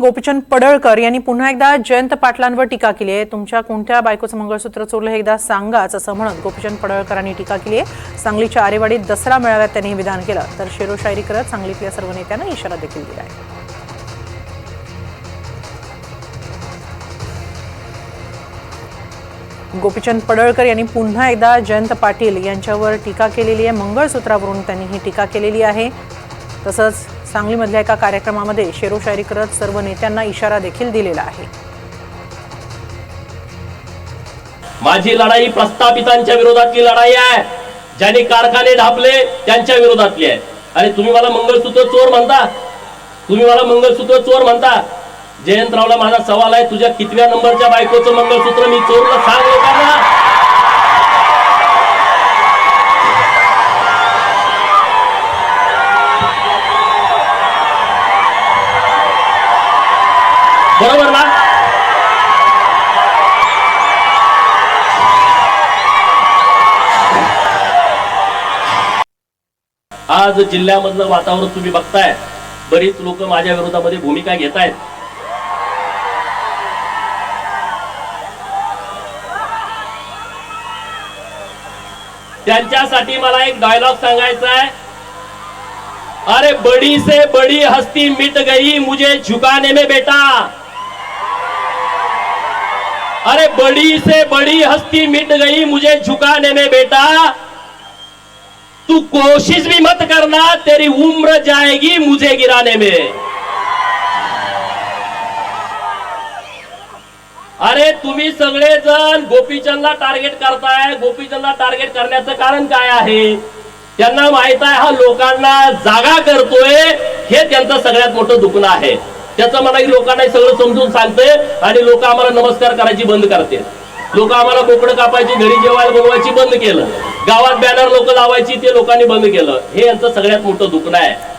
गोपीचंद पडळकर यांनी पुन्हा एकदा जयंत पाटलांवर टीका केली आहे. तुमच्या कोणत्या बायकोचं मंगळसूत्र चोरलं हे एकदा सांगाच असं म्हणत गोपीचंद पडळकरांनी टीका केली आहे. सांगलीच्या आरेवाडीत दसरा मेळाव्यात त्यांनी हे विधान केलं. तर शेरोशायरी करत सांगलीतल्या सर्व नेत्यांना इशारा देखील दिला आहे. गोपीचंद पडळकर यांनी पुन्हा एकदा जयंत पाटील यांच्यावर टीका केलेली आहे. मंगळसूत्रावरून त्यांनी ही टीका केलेली आहे. तसंच सांगलीमधल्या एका कार्यक्रमामध्ये शेरोशायरी करत सर्व नेत्यांना इशारा देखील दिलेला आहे. माझी लढाई प्रस्थापितांच्या विरोधातली लढाई आहे. ज्यांनी कारखाने ढापले त्यांच्या विरोधातली आहे. आणि तुम्ही मला मंगळसूत्र चोर म्हणता? तुम्ही मला मंगळसूत्र चोर म्हणता? जयंतरावला माझा सवाल आहे तुझ्या कितव्या नंबरच्या बायकोचं मंगळसूत्र मी चोरला सांग आज जिल्ह्यामधलं वातावरण तुम्ही बघताय. बरीच लोक माझ्या विरोधामध्ये भूमिका घेत आहेत त्यांच्यासाठी मला एक डायलॉग सांगायचा आहे. अरे बड़ी से बड़ी हस्ती मिट गई मुझे झुकाने में बेटा. अरे बड़ी से बड़ी हस्ती मिट गई मुझे झुकाने में बेटा. तू कोशिश भी मत करना तेरी उम्र जाएगी मुझे गिराने में। अरे तुम्ही सगळेजण गोपीचंदला टार्गेट करताय. गोपीचंदला टार्गेट करण्याचं कारण काय आहे? त्यांना माहीत आहे हा लोकांना जागा करतोय. हे त्यांचं सगळ्यात मोठं दुखणं आहे. त्याचं मला लोकांना सगळं समजून सांगते आणि लोक आम्हाला नमस्कार करायची बंद करते लोक आम्हाला बोकडं कापायची घरी जेवायला बनवायची बंद केलं. गावात बॅनर लोक लावायची ते लोकांनी बंद केलं. हे यांचं सगळ्यात मोठं दुखणं आहे.